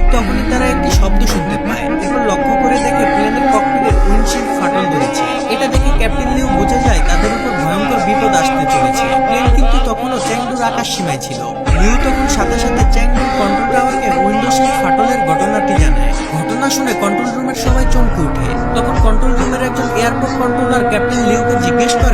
ঠিক তখনই তারা একটি শব্দ শুনতে পায়। এরপর লক্ষ্য করে দেখে প্লেনের ককপিটের উইন্ডশিল্ড ফাটল ধরেছে। এটা দেখে ক্যাপ্টেন লিউ বোঝা যায় তাদের উপর ভয়ঙ্কর বিপদ আসতে চলেছে। প্লেন কিন্তু তখনও চ্যাংডুর আকাশ সীমায় ছিল। লিউ তখন সাথে সাথে চ্যাংডুর কন্ট্রোল টাওয়ারকে উইন্ডোশিল্ড ফাটলের ঘটনাটি জানায়। ঘটনা শুনে কন্ট্রোল রুমের সবাই চমকে ওঠে। তখন কন্ট্রোল রুমের একজন এয়ারপোর্ট কন্ট্রোলার ক্যাপ্টেন লিউকে জিজ্ঞেস করে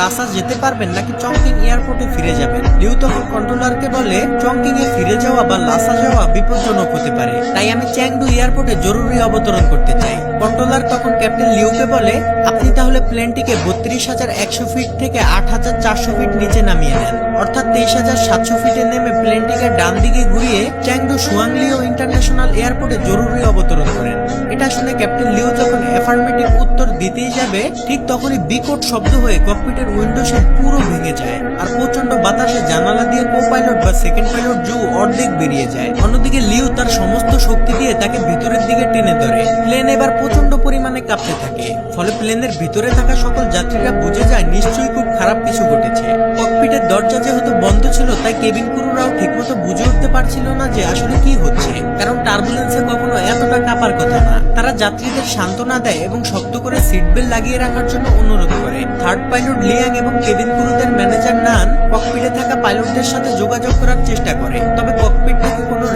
লাসাস যেতে পারবেন নাকি চংকিং এয়ারপোর্টে ফিরে যাবেন? লিউ তখন কন্ট্রোলারকে বলে চংকিং এ ফিরে যাওয়া বা লাসা যাওয়া বিপজ্জনক হতে পারে। তাই আমি চ্যাংডু এয়ারপোর্টে জরুরি অবতরণ করতে চাই। কন্ট্রোলার তখন ক্যাপ্টেন লিউকে বলে, আপনি তাহলে প্লেনটিকে বত্রিশ হাজার একশো ফিট থেকে আট হাজার চারশো ফিট নিচে নামিয়ে নেন। অর্থাৎ তেইশ হাজার সাতশো ফিটে নেমে প্লেনটিকে ডান দিকে ঘুরিয়ে চ্যাংডু সুয়াংলিও ইন্টারন্যাশনাল এয়ারপোর্টে জরুরি অবতরণ করেন। এটা শুনে ক্যাপ্টেন লিও যখন অ্যাফার্মেটিভ উত্তর দিতেই যাবে, ঠিক তখনই বিকট শব্দ হয়ে ককপিটের উইন্ডোসের পুরো ভেঙে যায় আর প্রচণ্ড বাতাসে জানালা দিয়ে কো পাইলট বা সেকেন্ড পাইলট জু অর্ধেক বেরিয়ে যায়। অন্যদিকে লিও তার সমস্ত শক্তি দিয়ে তাকে ভিতরের দিকে টেনে ধরে। প্লেন এবার প্রচণ্ড পরিমাণে কাঁপতে থাকে। ফলে প্লেনের ভিতরে থাকা সকল যাত্রীরা বুঝে যায় নিশ্চয়ই খুব খারাপ কিছু ঘটেছে। ককপিটের দরজা যেহেতু বন্ধ ছিল, তাই কেবিন ক্রুরাও ঠিকমতো বুঝে উঠতে পারছিল না যে আসলে কি হচ্ছে। কারণ টার্বুলেন্সে কখনো এতটা কাঁপার কথা না। তারা যাত্রীদের সান্ত্বনা দেয় এবং শক্ত করে সিট বেল্ট লাগিয়ে রাখার জন্য অনুরোধ করে। থার্ড পাইলট লিয়াং এবং কেবিন ক্রুদের ম্যানেজার নান ককপিটে থাকা পাইলটদের সাথে যোগাযোগ করার চেষ্টা করে। তবে ককপিট থেকে কোনো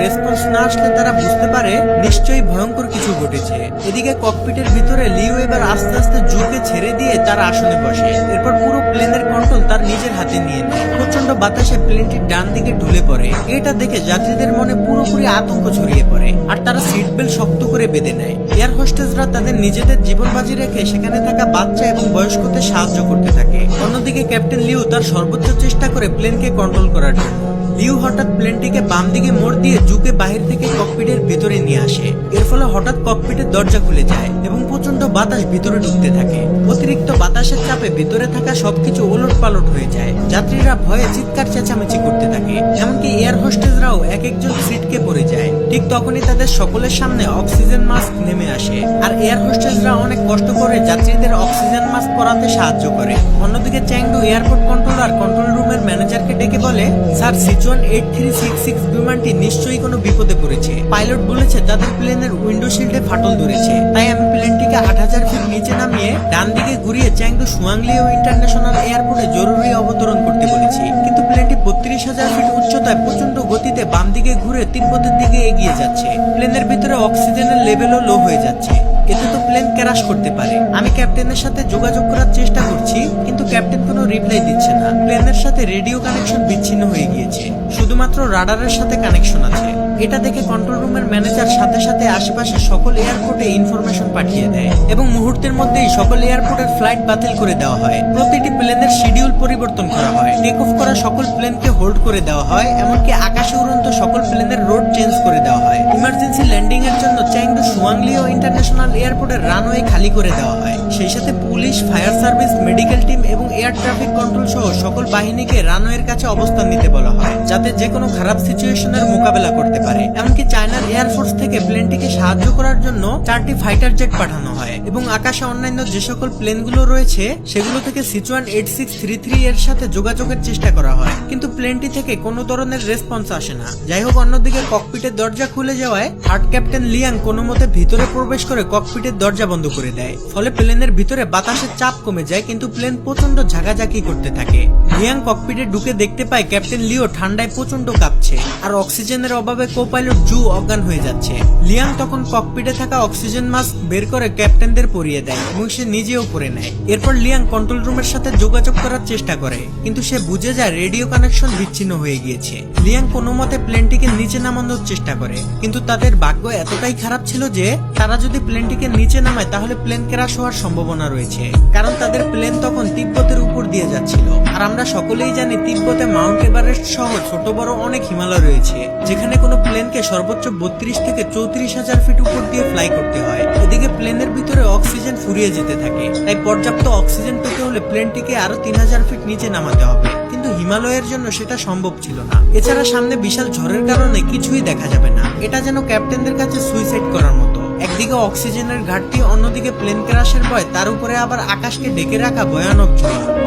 রেসপন্স না আসলে তারা বুঝতে পারে, নিশ্চয়ই ভয়ঙ্কর কিছু ঘটেছে। এদিকে ককপিটের ভিতরে লিও এবার আস্তে আস্তে জুকে ছেড়ে দিয়ে তার আসনে বসে। এরপর পুরো প্লেনের কন্ট্রোল তার নিজের হাতে নিয়ে নেয়। প্রচণ্ড বাতাসে প্লেনটি ডান দিকে ঢুলে পড়ে। এটা দেখে যাত্রীদের মনে পুরোপুরি আতঙ্ক ছড়িয়ে পড়ে আর তারা সিট বেল্ট শক্ত করে বেঁধে নেয়। এয়ার হোস্টেসরা তাদের নিজেদের জীবন বাজি রেখে সেখানে থাকা বাচ্চা এবং বয়স্কদের সাহায্য করতে থাকে। অন্যদিকে ক্যাপ্টেন লিউ তার সর্বোচ্চ চেষ্টা করে প্লেনকে কন্ট্রোল করার জন্য। লিউ হঠাৎ প্লেনটিকে বাম দিকে মোড় দিয়ে জুকে বাহির থেকে ককপিটের ভিতরে নিয়ে আসে। এর ফলে হঠাৎ ককপিটের দরজা খুলে যায় এবং প্রচণ্ড বাতাস ভিতরে ঢুকতে থাকে। অতিরিক্ত বাতাসের চাপে ভিতরে থাকা সবকিছু ওলট পালট হয়ে যায়। যাত্রীরা ভয়ে চিৎকার চেঁচামেচি করতে থাকে। এমনকি এয়ার হোস্টেসরাও এক একজন সিটকে পড়ে যায়। ঠিক তখনই তাদের সকলের সামনে অক্সিজেন মাস্ক নেমে আসে। আর এয়ার হোস্টেসরা অনেক কষ্ট করে যাত্রীদের অক্সিজেন মাস্ক পরাতে সাহায্য করে। অন্যদিকে চ্যাংডু এয়ারপোর্ট কন্ট্রোলার কন্ট্রোল রুমের ম্যানেজারকে ডেকে বলে, sir Sichuan eight three six six বিমানটি নিশ্চয়ই কোনো বিপদে পড়েছে। পাইলট বলেছে, তাদের প্লেনের উইন্ডো শিল্ডে ফাটল ধরেছে। তাই আমি প্লেনটিকে আট হাজার ফিট নিচে নামিয়ে ডান দিকে ঘুরিয়ে চ্যাংডু সুয়াংলিও ইন্টারন্যাশনাল এয়ারপোর্টে জরুরি অবতরণ করতে বলেছি। কিন্তু প্লেনটি বত্রিশ হাজার ফিট উচ্চতায় প্রচণ্ড গতিতে বাম দিকে ঘুরে তিব্বতের দিকে এগিয়ে যাচ্ছে। প্লেনের ভিতরে অক্সিজেনের লেভেলও লো হয়ে যাচ্ছে। এতে তো প্লেন ক্র্যাশ করতে পারে। আমি ক্যাপ্টেনের সাথে যোগাযোগ করার চেষ্টা করছি, কিন্তু ক্যাপ্টেন কোনো রিপ্লাই দিচ্ছে না। প্লেনের সাথে রেডিও কানেকশন বিচ্ছিন্ন হয়ে গিয়েছে। শুধুমাত্র রাডারের সাথে কানেকশন আছে। এটা দেখে কন্ট্রোল রুমের ম্যানেজার সাথে সাথে আশেপাশে সকল এয়ারপোর্টে ইনফরমেশন পাঠিয়ে দেয় এবং মুহূর্তের মধ্যেই সকল এয়ারপোর্টের ফ্লাইট বাতিল করে দেওয়া হয়। প্রতিটি প্লেনের শিডিউল পরিবর্তন করা হয়। টেক অফ করা সকল প্লেনকে হোল্ড করে দেওয়া হয়, এমনকি আকাশে উড়ন্ত সকল প্লেনের রোড চেঞ্জ করে দেওয়া হয়। ইমার্জেন্সি ল্যান্ডিং এর জন্য চ্যাংডু সুয়াংলিও ইন্টারন্যাশনাল এয়ারপোর্টের রানওয়ে খালি করে দেওয়া হয়। সেই সাথে police fire service medical team এবং এয়ার ট্রাফিক কন্ট্রোল সহ সকল বাহিনীকে রানওয়ের কাছে অবস্থান নিতে বলা হয়, যাতে যে কোনো খারাপ সিচুয়েশনের মোকাবেলা করতে পারে। এমনকি চায়নার এয়ারফোর্স থেকে প্লেনটিকে সাহায্য করার জন্য চারটি ফাইটার জেট পাঠানো হয়। এবং আকাশে অন্যান্য যে সকল প্লেনগুলো রয়েছে, সেগুলো থেকে Sichuan eight six three three এর সাথে যোগাযোগের চেষ্টা করা হয়। কিন্তু প্লেনটি থেকে কোনো ধরনের রেসপন্স আসে না। যাই হোক অন্যদিকে ককপিটের দরজা খুলে যাওয়ায় থার্ড ক্যাপ্টেন লিয়াং কোনো মতে ভিতরে প্রবেশ করে ককপিটের দরজা বন্ধ করে দেয়। ফলে প্লেনের ভিতরে বাতাসের চাপ কমে যায়, কিন্তু প্লেন প্রচণ্ড ঝাঁকাঝাঁকি করতে থাকে। লিয়াং ককপিটে ঢুকে দেখতে পায় ক্যাপ্টেন লিও ঠান্ডায় প্রচণ্ড কাঁপছে। আর অক্সিজেনের অভাবে কোপাইলট জু অজ্ঞান হয়ে যাচ্ছে। লিয়াং তখন ককপিটে থাকা অক্সিজেন মাস্ক বের করে ক্যাপ্টেনদের পরিয়ে দেয় এবং সে নিজেও পরে নেয়। এরপর লিয়াং কন্ট্রোল রুমের সাথে যোগাযোগ করার চেষ্টা করে, কিন্তু সে বুঝে যায় রেডিও কানেকশন বিচ্ছিন্ন হয়ে গিয়েছে। লিয়াং কোনো মতে প্লেনটিকে নিচে নামানোর চেষ্টা করে, কিন্তু তাদের ভাগ্য এতটাই খারাপ ছিল যে তারা যদি প্লেনটিকে নিচে নামায় তাহলে প্লেন ক্র্যাশ হওয়ার সম্ভাবনা রয়েছে। কারণ তাদের প্লেন তখন তিব্বতের উপর দিয়ে যাচ্ছিল। আর আমরা সকলেই জানি তিব্বতে মাউন্ট এভারেস্ট সহ ছোট বড় অনেক হিমালয় রয়েছে, যেখানে কোনো প্লেনকে সর্বোচ্চ বত্রিশ থেকে চৌত্রিশ হাজার ফিট উপর দিয়ে ফ্লাই করতে হয়। এদিকে প্লেনের ভিতরে অক্সিজেন ফুরিয়ে যেতে থাকে। তাই পর্যাপ্ত অক্সিজেন পেতে হলে প্লেনটিকে আরও তিন হাজার ফিট নিচে নামাতে হবে। কিন্তু হিমালয়ের জন্য সেটা সম্ভব ছিল না। এছাড়া সামনে বিশাল ঝড়ের কারণে কিছুই দেখা যাবে না। এটা যেন ক্যাপ্টেনদের কাছে সুইসাইড করার মতো। একদিকে অক্সিজেনের ঘাটতি, অন্যদিকে প্লেন ক্রাশের ভয়, তার উপরে আবার আকাশকে ডেকে রাখা ভয়ানক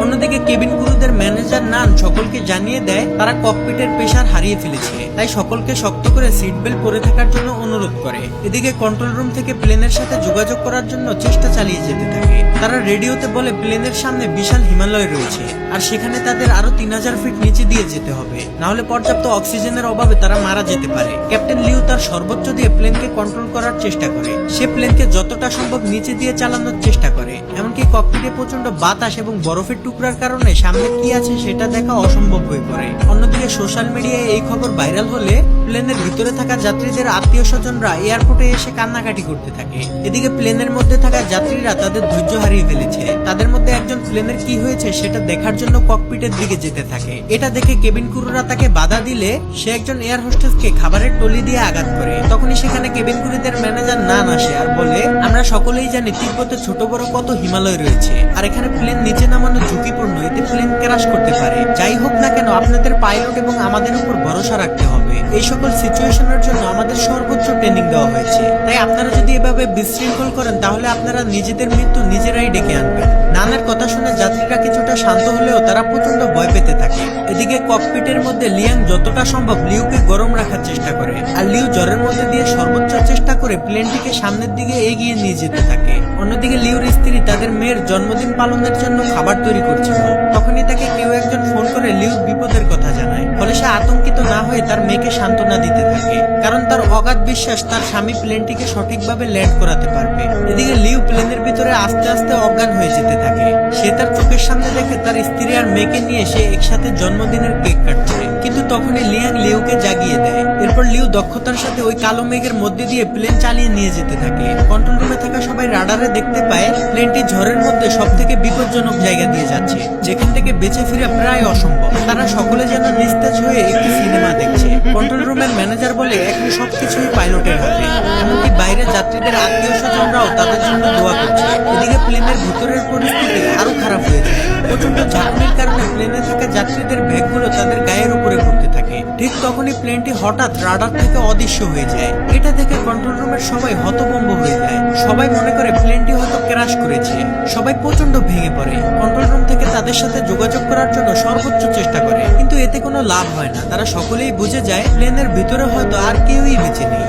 অন্যদিকে কেবিন ক্রুদের ম্যানেজার নান সকলকে জানিয়ে দেয়, তারা ককপিটের প্রেশার হারিয়ে ফেলেছে। তাই সকলকে শক্ত করে সিট বেল্ট পরে থাকার জন্য অনুরোধ করে। এদিকে কন্ট্রোল রুম থেকে প্লেনের সাথে যোগাযোগ করার জন্য চেষ্টা চালিয়ে যেতে থাকে। তারা রেডিওতে বলে প্লেনের সামনে বিশাল হিমালয় রয়েছে, আর সেখানে তাদের আরও তিন হাজার ফিট নিচে দিয়ে যেতে হবে। না হলে পর্যাপ্ত অক্সিজেনের অভাবে তারা মারা যেতে পারে। ক্যাপ্টেন লিউ তার সর্বোচ্চ দিয়ে প্লেনকে কন্ট্রোল করার চেষ্টা করে। সে প্লেনকে যতটা সম্ভব নিচে দিয়ে চালানোর চেষ্টা করে। এমনকি ককপিটে প্রচণ্ড বাতাস এবং বরফের টুকরার কারণে সামনে কি আছে সেটা দেখা অসম্ভব হয়ে পড়ে। অন্যদিকে সোশ্যাল মিডিয়ায় এই খবর ভাইরাল হলে প্লেনের ভিতরে থাকা যাত্রীদের আত্মীয় স্বজনরা এয়ারপোর্টে এসে কান্নাকাটি করতে থাকে। এদিকে প্লেনের মধ্যে থাকা যাত্রীরা তাদের ধৈর্য হারিয়ে ফেলেছে। তাদের মধ্যে প্লেনের কি হয়েছে সেটা দেখার জন্য ককপিটের দিকে যেতে থাকে। এটা দেখে কেবিন ক্রুরা তাকে বাধা দিলে সে একজন এয়ার হোস্টেসকে খাবারের টলি দিয়ে আঘাত করে। তখনই সেখানে কেবিন ক্রুদের ম্যানেজার নান আসে আর বলে, আমরা সকলেই জানি তিব্বতে ছোট বড় কত হিমালয় রয়েছে, আর এখানে প্লেন নিচে নামানো ঝুঁকিপূর্ণ। এতে প্লেন ক্রাশ করতে পারে। যাই হোক না কেন, আপনাদের পাইলট এবং আমাদের উপর ভরসা রাখতে হবে। এই সকল সিচুয়েশনের জন্য আমাদের সর্বোচ্চ ট্রেনিং দেওয়া হয়েছে। তাই আপনারা যদি এভাবে বিশৃঙ্খল করেন, তাহলে আপনারা নিজেদের মৃত্যু নিজেরাই ডেকে আনবেন। নানার কথা শুনে যাত্রীরা কিছুটা শান্ত হলেও তারা প্রচণ্ড ভয় পেতে থাকে। এদিকে ককপিটের মধ্যে লিয়াং যতটা সম্ভব লিউকে গরম রাখার চেষ্টা করে আর লিউ জ্বরের মধ্যে দিয়ে সর্বোচ্চ চেষ্টা করে প্লেনটিকে সামনের দিকে এগিয়ে নিয়ে যেতে থাকে। অন্যদিকে লিউর স্ত্রী তাদের মেয়ের জন্মদিন পালনের জন্য খাবার তৈরি করছিল। তখনই তাকে কেউ একজন ফোন করে লিউ বিপদের কথা জানায়। ফলে সে আতঙ্কিত না হয়ে তার মেয়েকে সান্ত্বনা দিতে থাকে। কারণ তার অগাধ বিশ্বাস তার স্বামী প্লেনটিকে সঠিকভাবে ল্যান্ড করাতে পারবে। এদিকে লিউ প্লেনের ভিতরে আস্তে আস্তে অজ্ঞান হয়ে যেতে থাকে। সে তার চোখের সামনে দেখে তার স্ত্রী আর মেয়েকে নিয়ে সে একসাথে জন্মদিনের কেক কাটছে। কিন্তু তখনই লিয়াং লিউকে জাগিয়ে দেয়। এরপর লিউ দক্ষতার সাথে ওই কালো মেঘের মধ্যে দিয়ে প্লেন চালিয়ে নিয়ে যেতে থাকে। কন্ট্রোল রুমে থাকা সবাই রাডারে দেখতে পায় প্লেনটি ঝড়ের মধ্যে সব থেকে বিপজ্জনক জায়গা দিয়ে যাচ্ছে। যেখান থেকে বেঁচে ফিরে প্রায় অসম্ভব। তারা সকলে যেন নিস্তেজ হয়ে একটি সিনেমা দেখছে। কন্ট্রোল রুমের ম্যানেজার বলে, এখন সবকিছুই পাইলটের হাতে এমনকি বাইরে যাত্রীদের আত্মীয় স্বজনরাও তাদের জন্য দোয়া করছে। এদিকে প্লেনের ভিতরের পরিস্থিতি আরও খারাপ হয়ে যায় প্রচণ্ড ঝাঁকুনির কারণে প্লেনে থাকা যাত্রীদের ব্যাগগুলো তাদের গায়ের উপরে ঠিক তখনই প্লেনটি হঠাৎ রাডার থেকে অদৃশ্য হয়ে যায়। এটা দেখে কন্ট্রোল রুমের সবাই হতভম্ব হয়ে যায়। সবাই মনে করে প্লেনটি হয়তো ক্র্যাশ করেছে। সবাই প্রচণ্ড ভেঙে পড়ে। কন্ট্রোল রুম থেকে তাদের সাথে যোগাযোগ করার জন্য সর্বোচ্চ চেষ্টা করে। কিন্তু এতে কোনো লাভ হয় না। তারা সকলেই বুঝে যায় প্লেনের ভিতরে হয়তো আর কেউই বেঁচে নেই।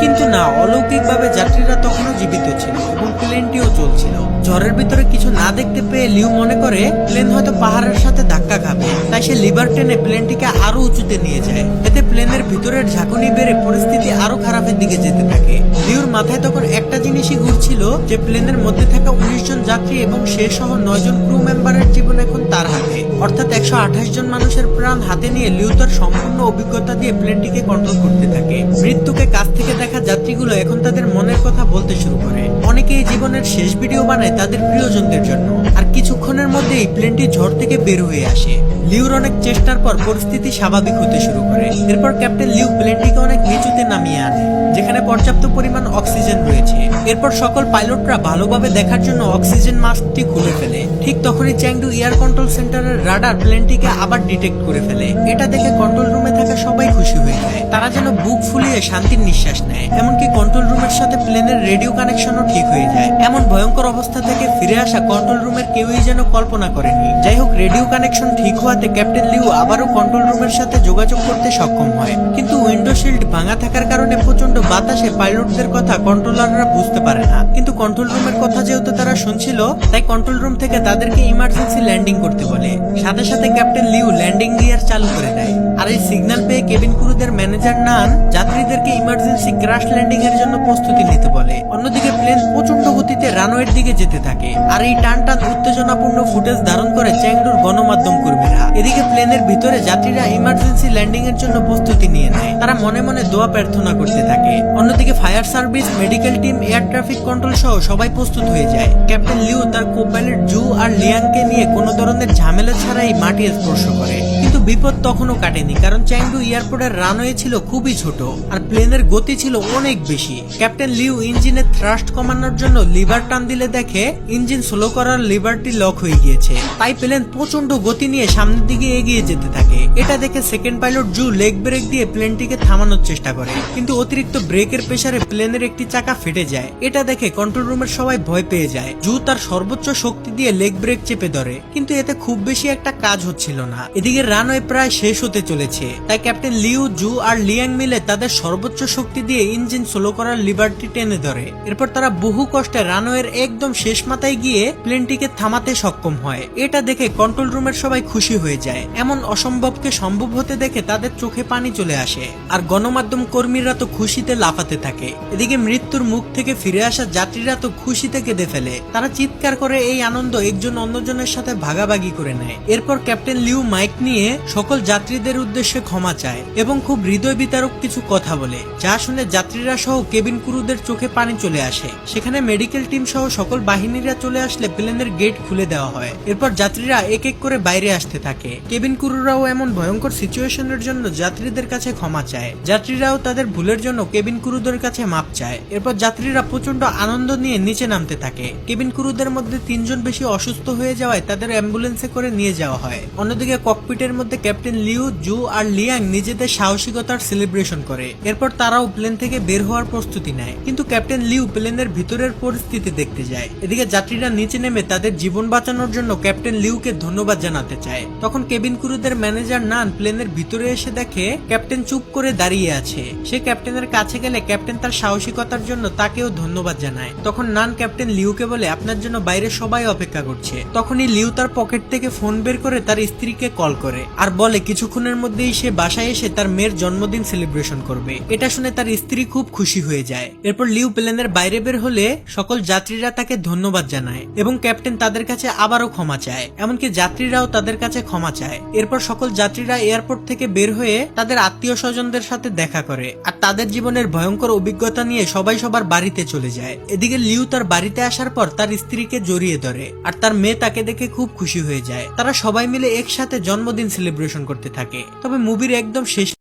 কিন্তু না, অলৌকিকভাবে যাত্রীরা তখনও জীবিত ছিল এবং প্লেনটিও চলছিল। ঝড়ের ভিতরে কিছু না দেখতে পেয়ে লিউ মনে করে, প্লেন হয়তো পাহাড়ের সাথে ধাক্কা খাবে। তাই সে লিভার টেনে প্লেনটিকে আরও উঁচুতে নিয়ে যায়। এতে প্লেনের ভিতরের ঝাঁকুনি বেড়ে পরিস্থিতি আরও খারাপের দিকে যেতে থাকে। লিউর মাথায় তখন একটা জিনিসই ঘুরছিল, যে প্লেনের মধ্যে থাকা উনিশ জন যাত্রী এবং সে সহ নয় জন ক্রু মেম্বারের জীবন এখন তার হাতে। অর্থাৎ একশো আঠাশ জন মানুষের প্রাণ হাতে নিয়ে লিউ তার সম্পূর্ণ অভিজ্ঞতা দিয়ে প্লেনটিকে কন্ট্রোল করতে থাকে। মৃত্যুকে কাছ থেকে দেখা যাত্রীগুলো এখন তাদের মনের কথা বলতে শুরু করে। অনেকে এই জীবনের শেষ ভিডিও বানায় তাদের প্রিয়জনদের জন্য। আর কিছুক্ষণের মধ্যেই প্লেনটি ঝড় থেকে বের হয়ে আসে। লিউর অনেক চেষ্টার পর পরিস্থিতি স্বাভাবিক হতে শুরু করে। এরপর ক্যাপ্টেন লিউ প্লেনটিকে অনেক নিচুতে নামিয়ে আনে, যেখানে পর্যাপ্ত পরিমাণ অক্সিজেন রয়েছে। এরপর সকল পাইলটরা ভালোভাবে দেখার জন্য অক্সিজেন মাস্কটি খুলে ফেলে। ঠিক তখনই চ্যাংডু এয়ার কন্ট্রোল সেন্টারের রাডার প্লেনটিকে আবার ডিটেক্ট করে ফেলে। এটা দেখে কন্ট্রোল রুমে থাকা সবাই খুশি হয়ে যায়। তারা যেন বুক ফুলিয়ে শান্তির নিঃশ্বাস নেয়। এমনকি কন্ট্রোল রুমের সাথে প্লেনের রেডিও কানেকশনও ঠিক হয়ে যায়। এমন ভয়ঙ্কর অবস্থা থেকে ফিরে আসা কন্ট্রোল রুমের কেউই যেন কল্পনা করেনি। যাই হোক রেডিও কানেকশন ঠিক হওয়াতে ক্যাপ্টেন লিউ আবারও কন্ট্রোল রুমের সাথে যোগাযোগ করতে সক্ষম হয়। কিন্তু উইন্ডো শিল্ড ভাঙা থাকার কারণে প্রচণ্ড বাতাসে পাইলটদের কথা কন্ট্রোলাররা বুঝতে পারে না। কিন্তু কন্ট্রোল রুমের কথা যেহেতু তারা শুনছিল, তাই কন্ট্রোল রুম থেকে তাদেরকে ইমার্জেন্সি ল্যান্ডিং করতে বলে। সাথে সাথে ক্যাপ্টেন লিউ ল্যান্ডিং গিয়ার চালু করে দেয়। আর এই সিগন্যাল পেয়ে কেবিন ক্রুদের ম্যানেজার নান যাত্রীদেরকে ইমার্জেন্সি ক্রাশ ল্যান্ডিং এর জন্য প্রস্তুতি নিতে বলে। অন্যদিকে প্লেন প্রচণ্ড গতিতে রানওয়ের দিকে যেতে থাকে। আর এই টান টান উত্তেজনাপূর্ণ ফুটেজ ধারণ করে চ্যাংডুর গণমাধ্যম কর্মীরা। এদিকে প্লেনের ভিতরে যাত্রীরা ইমার্জেন্সি ল্যান্ডিং এর জন্য প্রস্তুতি নিয়ে নেয়। তারা মনে মনে দোয়া প্রার্থনা করতে থাকে। অন্যদিকে fire service medical team air traffic control সহ সবাই প্রস্তুত হয়ে যায়। ক্যাপ্টেন লিউ তার কোপাইলট আর লিয়াংকে নিয়ে কোনো ধরনের ঝামেলা ছাড়াই মাটি স্পর্শ করে। কিন্তু বিপদ তখনও কাটেনি, কারণ চ্যাংডু এয়ারপোর্টের রানওয়ে ছিল খুবই ছোট আর প্লেনের গতি ছিল অনেক বেশি। ক্যাপ্টেন লিউ ইঞ্জিনের থ্রাস্ট কমানোর জন্য লিভার টান দিলে দেখে ইঞ্জিন স্লো করার লিভারটি লক হয়ে গিয়েছে। তাই প্লেন প্রচণ্ড গতি নিয়ে সামনের দিকে এগিয়ে যেতে থাকে। এটা দেখে second pilot Zhu leg brake দিয়ে প্লেনটিকে থামানোর চেষ্টা করে। কিন্তু অতিরিক্ত ব্রেকের প্রেসারে প্লেনের একটি চাকা ফেটে যায়। এটা দেখে কন্ট্রোল রুমের সবাই ভয় পেয়ে যায়। জু তার সর্বোচ্চ শক্তি দিয়ে লেগ ব্রেক চেপে ধরে, কিন্তু এতে খুব বেশি একটা কাজ হচ্ছিল না। এদিকে রানওয়ে প্রায় শেষ হতে চলেছে, তাই ক্যাপ্টেন লিউ, জু আর লিয়াং মিলে তাদের সর্বোচ্চ শক্তি দিয়ে ইঞ্জিন স্লো করার লিভারটি টেনে ধরে। এরপর তারা বহু কষ্টে রানওয়ের একদম শেষ মাথায় গিয়ে প্লেনটিকে থামাতে সক্ষম হয়। এটা দেখে কন্ট্রোল রুমের সবাই খুশি হয়ে যায়। এমন অসম্ভবকে সম্ভব হতে দেখে তাদের চোখে পানি চলে আসে। আর গণমাধ্যম কর্মীরা তো খুশিতে লাফাতে থাকে। এদিকে মৃত্যুর মুখ থেকে ফিরে আসা যাত্রীরা তো খুশিতে কেঁদে ফেলে। তারা চিৎকার করে এই আনন্দ একজন অন্যজনের সাথে ভাগাভাগি করে নেয়। এরপর ক্যাপ্টেন লিউ মাইক নিয়ে সকল যাত্রীদের উদ্দেশ্যে ক্ষমা চায় এবং খুব হৃদয় বিতারক কিছু কথা বলে, যা শুনে যাত্রীরা সহ কেবিন ক্রুদের চোখে পানি চলে আসে। সেখানে মেডিকেল টিম সহ সকল বাহিনীরা চলে আসলে প্লেনের গেট খুলে দেওয়া হয়। এরপর যাত্রীরা এক এক করে বাইরে আসতে থাকে। কেবিন ক্রুরাও এমন ভয়ঙ্কর সিচুয়েশনের জন্য যাত্রীদের কাছে ক্ষমা চায়। যাত্রীরাও তাদের ভুলের জন্য কেবিন ক্রুদের কাছে মাপ চায়। এরপর যাত্রীরা প্রচণ্ড আনন্দ নিয়ে নিচে নামতে থাকে। কেবিন ক্রুদের মধ্যে তিনজন বেশি অসুস্থ হয়ে যাওয়ায় তাদের অ্যাম্বুলেন্সে করে নিয়ে যাওয়া হয়। অন্যদিকে ককপিটের মধ্যে ক্যাপ্টেন লিউ, জু আর লিয়াং নিজেদের সাহসিকতার সেলিব্রেশন করে। এরপর তারাও প্লেন থেকে বের হওয়ার প্রস্তুতি নেয়। কিন্তু ক্যাপ্টেন লিউ প্লেনের ভিতরের পরিস্থিতি দেখতে যায়। এদিকে যাত্রীরা নিচে নেমে তাদের জীবন বাঁচানোর জন্য ক্যাপ্টেন লিউকে ধন্যবাদ জানাতে চায়। তখন কেবিন ক্রুদের ম্যানেজার নান প্লেনের ভিতরে এসে দেখে ক্যাপ্টেন চুপ করে দাঁড়িয়ে আছে। সে ক্যাপ্টেনের কাছে গেলে ক্যাপ্টেন তার সাহসিকতার জন্য তাকেও ধন্যবাদ জানায়। তখন নান ক্যাপ্টেন লিউকে বলে, আপনার জন্য বাইরে সবাই অপেক্ষা করছে। তখনই লিউ তার পকেট থেকে ফোন বের করে তার স্ত্রীকে কল করে আর বলে, কিছুক্ষণের মধ্যেই সে বাসায় এসে তার মেয়ের জন্মদিন সেলিব্রেশন করবে। এটা শুনে তার স্ত্রী খুব খুশি হয়ে যায়। এরপর লিউ প্লেনের বাইরে বের হলে সকল যাত্রীরা তাকে ধন্যবাদ জানায় এবং ক্যাপ্টেন তাদের কাছে আবারও ক্ষমা চায়। এমনকি যাত্রীরাও তাদের কাছে ক্ষমা চায়। এরপর সকল যাত্রীরা এয়ারপোর্ট থেকে বের হয়ে তাদের আত্মীয় স্বজনদের সাথে দেখা করে আর তাদের জীবনের ভয়ঙ্কর অভিজ্ঞতা নিয়ে সবাই সবার বাড়িতে চলে যায়। এদিকে লিউ তার বাড়িতে আসার পর তার স্ত্রীকে জড়িয়ে ধরে আর তার মেয়ে তাকে দেখে খুব খুশি হয়ে যায়। তারা সবাই মিলে একসাথে জন্মদিন সেলিব্রেশন করতে থাকে। তবে মুভির একদম শেষ